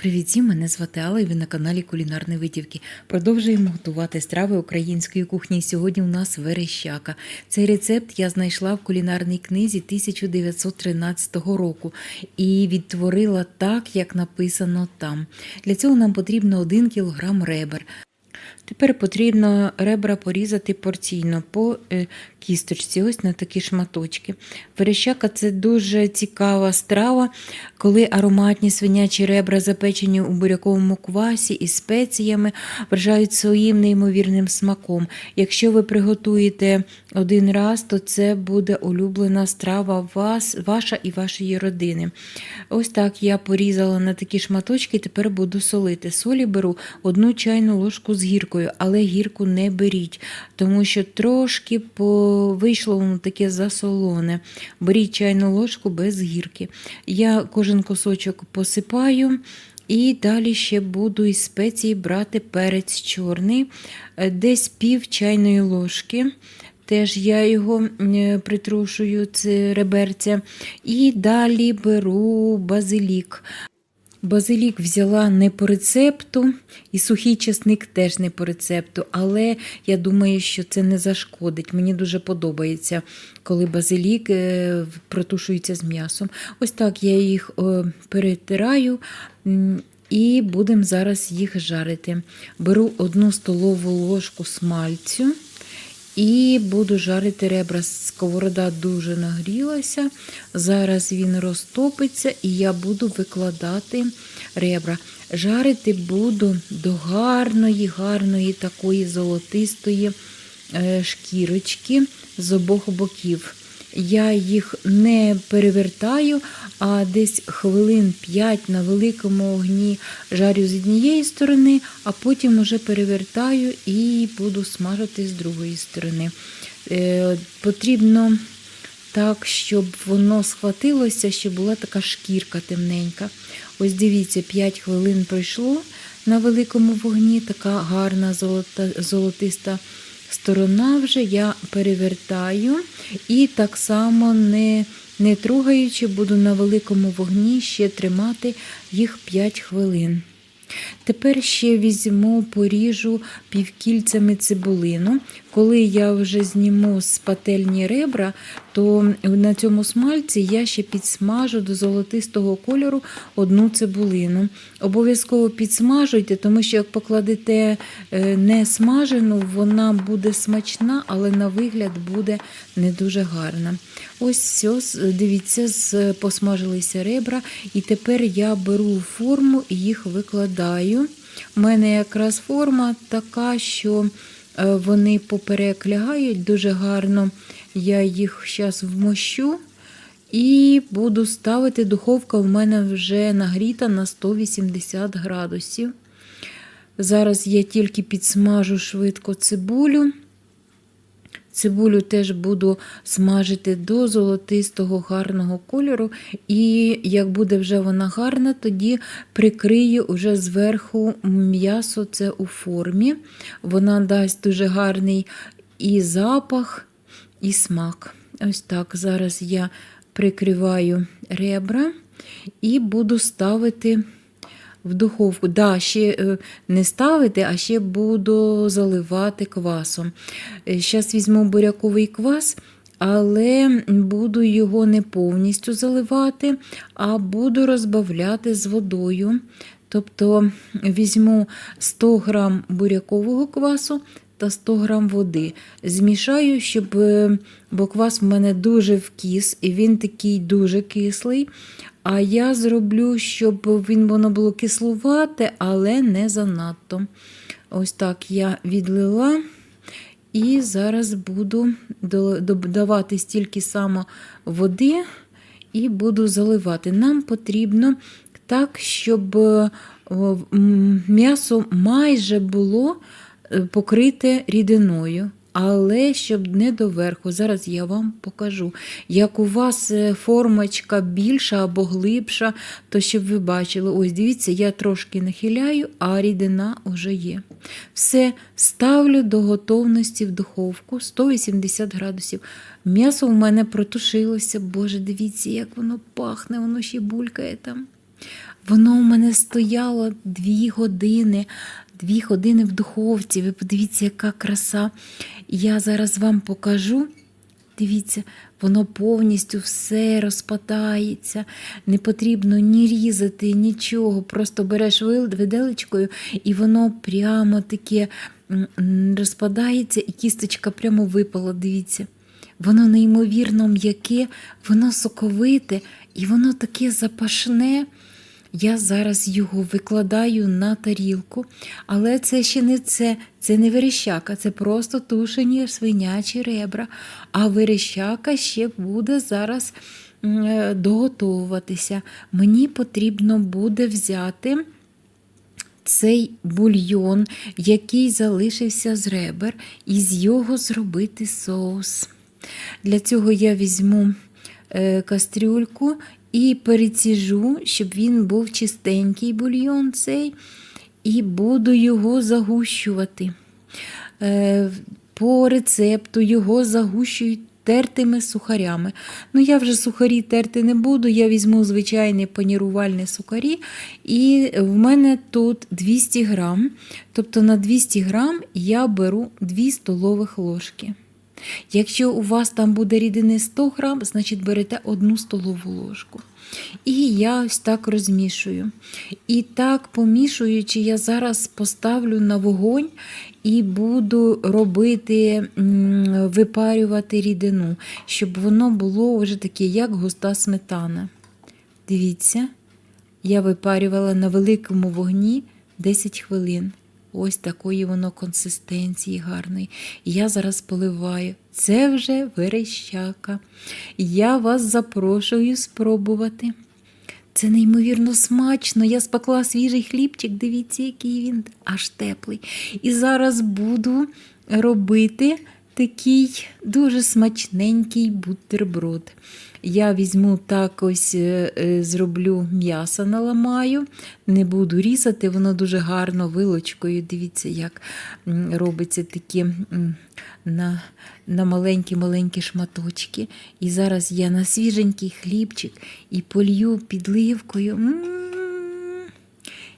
Привіт, всім, мене звати Алла і ви на каналі Кулінарні Витівки. Продовжуємо готувати страви української кухні. Сьогодні у нас верещака. Цей рецепт я знайшла в кулінарній книзі 1913 року і відтворила так, як написано там. Для цього нам потрібно 1 кг ребер. Тепер потрібно ребра порізати порційно по е, кісточці, ось на такі шматочки. Верещака це дуже цікава страва, коли ароматні свинячі ребра, запечені у буряковому квасі із спеціями, вражають своїм неймовірним смаком. Якщо ви приготуєте один раз, то це буде улюблена страва вас, ваша і вашої родини. Ось так я порізала на такі шматочки, тепер буду солити. Солі беру одну чайну ложку з гіркою, але гірку не беріть, тому що трошки по... вийшло воно таке засолоне. Беріть чайну ложку без гірки. Я кожен кусочок посипаю. І далі ще буду із спеції брати перець чорний, е, десь пів чайної ложки. Теж я його е, притрушую, це реберця. І далі беру базилік. Базилік взяла не по рецепту, і сухий чесник теж не по рецепту, але я думаю, що це не зашкодить. Мені дуже подобається, коли базилік е, протушується з м'ясом. Ось так я їх е, перетираю. І будемо зараз їх жарити. Беру одну столову ложку смальцю. І буду жарити ребра. Сковорода дуже нагрілася. Зараз він розтопиться, і я буду викладати ребра. Жарити буду до гарної, гарної такої золотистої е, шкірочки з обох боків. Я їх не перевертаю, а десь хвилин 5 на великому огні жарю з однієї сторони, а потім уже перевертаю і буду смажити з другої сторони. Е, Потрібно так, щоб воно схватилося, щоб була така шкірка темненька. Ось дивіться, 5 хвилин пройшло на великому вогні, така гарна золота, золотиста сторона вже я перевертаю і так само не не трогаючи, буду на великому вогні ще тримати їх 5 хвилин. Тепер ще візьму, поріжу півкільцями цибулину. Коли я вже зніму з пательні ребра, то на цьому смальці я ще підсмажу до золотистого кольору одну цибулину. Обов'язково підсмажуйте, тому що як покладете е, не смажену, вона буде смачна, але на вигляд буде не дуже гарна. Ось все, дивіться, посмажилися ребра, і тепер я беру форму і їх викладаю. У мене якраз форма така, що вони поперек лягають дуже гарно. Я їх зараз вмощу і буду ставити. Духовка в мене вже нагріта на 180 градусів. Зараз я тільки підсмажу швидко цибулю. Цибулю теж буду смажити до золотистого гарного кольору. І як буде вже вона гарна, тоді прикрию уже зверху м'ясо це у формі. Вона дасть дуже гарний і запах, і смак. Ось так. Зараз я прикриваю ребра і буду ставити в духовку. Да, ще е, не ставити, а ще буду заливати квасом. Зараз візьму буряковий квас. Але буду його не повністю заливати, а буду розбавляти з водою. Тобто візьму 100 г бурякового квасу та 100 г води. Змішаю, щоб е, бо квас в мене дуже вкіс, і він такий дуже кислий. А я зроблю, щоб він воно було кислувате, але не занадто. Ось так я відлила. І зараз буду додавати стільки само води і буду заливати. Нам потрібно так, щоб м'ясо майже було е, покрите рідиною але щоб не доверху. Зараз я вам покажу. Як у вас е, формочка більша або глибша, то щоб ви бачили, ось дивіться, я трошки нахиляю, а рідина вже є. Все, ставлю до готовності в духовку 180 градусів. М'ясо в мене протушилося, боже, дивіться, як воно пахне, воно ще булькає там. Воно у мене стояло дві години, дві години в духовці. Ви подивіться, яка краса. Я зараз вам покажу. Дивіться, воно повністю все розпадається. Не потрібно ні різати, нічого. Просто береш виделечкою, і воно прямо таке розпадається, і кісточка прямо випала. Дивіться. Воно неймовірно м'яке, воно соковите і воно таке запашне. Я зараз його викладаю на тарілку, але це ще не це, це не верещака, це просто тушені свинячі ребра. А верещака ще буде зараз е, доготовуватися. Мені потрібно буде взяти цей бульйон, який залишився з ребер, і з його зробити соус. Для цього я візьму е, кастрюльку і переціжу, щоб він був чистенький бульйон цей, і буду його загущувати. Е, По рецепту його загущують тертими сухарями. Ну, я вже сухарі терти не буду, я візьму звичайні панірувальні сухарі, і в мене тут 200 грам. Тобто на 200 грам я беру 2 столових ложки. Якщо у вас там буде рідини 100 грам, значить берете одну столову ложку. І я ось так розмішую. І так, помішуючи, я зараз поставлю на вогонь і буду робити, випарювати рідину, щоб воно було вже таке, як густа сметана. Дивіться, я випарювала на великому вогні 10 хвилин. Ось такої воно консистенції гарної. Я зараз поливаю. Це вже верещака. Я вас запрошую спробувати. Це неймовірно смачно. Я спекла свіжий хлібчик, дивіться, який він аж теплий. І зараз буду робити такий дуже смачненький бутерброд. Я візьму так ось е, е, зроблю м'ясо наламаю, не буду різати, воно дуже гарно вилочкою. Дивіться, як робиться такі на, на маленькі-маленькі шматочки. І зараз я на свіженький хлібчик і полью підливкою.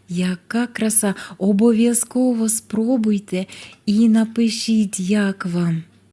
Яка краса! Обов'язково спробуйте і напишіть, як вам.